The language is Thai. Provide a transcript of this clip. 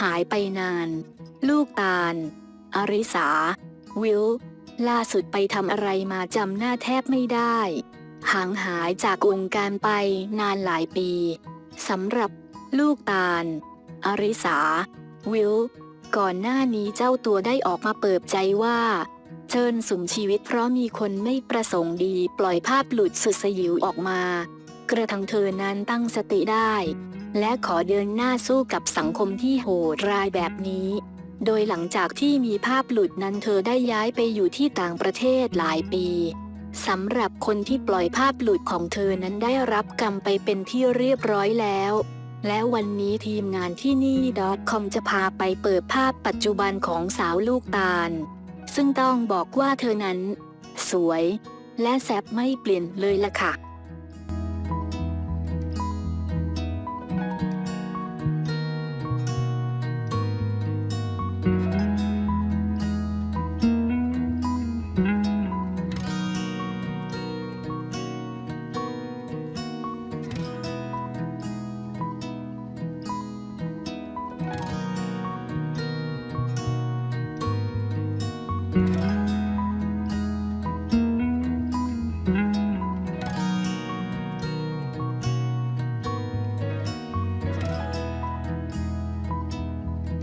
หายไปนาน ลูกตาล อริสา วิล ล่าสุดไปทำอะไรมาจำหน้าแทบไม่ได้ ห่างหายจากวงการไปนานหลายปีสำหรับ ลูกตาล อริสา วิล ก่อนหน้านี้เจ้าตัวได้ออกมาเปิดใจว่าเชิญสุ่มชีวิตเพราะมีคนไม่ประสงค์ดีปล่อยภาพหลุดสุดสยิวออกมา กระทั่งเธอนั้นตั้งสติได้ และขอเดินหน้าสู้กับสังคมที่โหดร้ายแบบนี้ โดยหลังจากที่มีภาพหลุดนั้นเธอได้ย้ายไปอยู่ที่ต่างประเทศหลายปีสำหรับคนที่ปล่อยภาพหลุดของเธอนั้นได้รับกรรมไปเป็นที่เรียบร้อยแล้ว และวันนี้ทีมงานที่นี่ .com จะพาไปเปิดภาพปัจจุบันของสาวลูกตาล ซึ่งต้องบอกว่าเธอนั้น สวย และแซบไม่เปลี่ยนเลยล่ะค่ะ